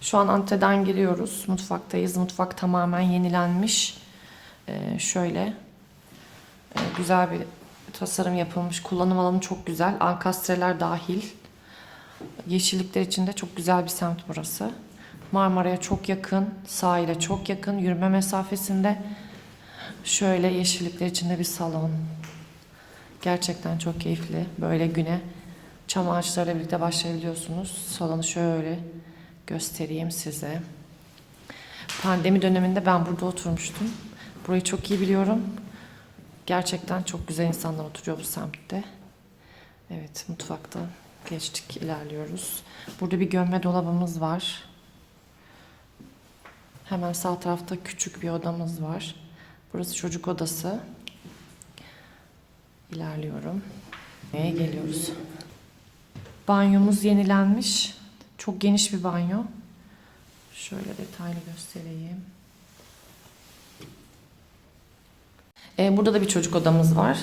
Şu an anteden giriyoruz. Mutfaktayız. Mutfak tamamen yenilenmiş. Ee, şöyle e, güzel bir tasarım yapılmış. Kullanım alanı çok güzel. Ankastreler dahil. Yeşillikler içinde çok güzel bir semt burası. Marmara'ya çok yakın, sahile çok yakın, yürüme mesafesinde. Şöyle yeşillikler içinde bir salon. Gerçekten çok keyifli. Böyle güne çam ağaçlarıyla birlikte başlayabiliyorsunuz. Salonu şöyle göstereyim size. Pandemi döneminde ben burada oturmuştum. Burayı çok iyi biliyorum. Gerçekten çok güzel insanlar oturuyor bu semtte. Evet, mutfakta geçtik, ilerliyoruz. Burada bir gömme dolabımız var. Hemen sağ tarafta küçük bir odamız var. Burası çocuk odası. İlerliyorum. Neye geliyoruz? Banyomuz yenilenmiş. Çok geniş bir banyo. Şöyle detaylı göstereyim. Ee, burada da bir çocuk odamız var.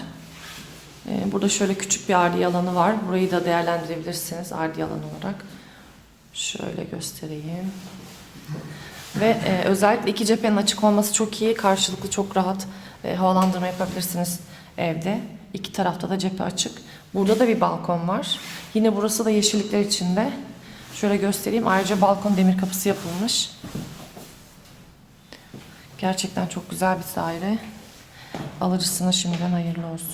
Ee, burada şöyle küçük bir ardi alanı var. Burayı da değerlendirebilirsiniz ardi alan olarak. Şöyle göstereyim. Ve e, özellikle iki cephenin açık olması çok iyi. Karşılıklı çok rahat e, havalandırma yapabilirsiniz evde. İki tarafta da cephe açık. Burada da bir balkon var. Yine burası da yeşillikler içinde. Şöyle göstereyim. Ayrıca balkon demir kapısı yapılmış. Gerçekten çok güzel bir daire. Alıcısına şimdiden hayırlı olsun.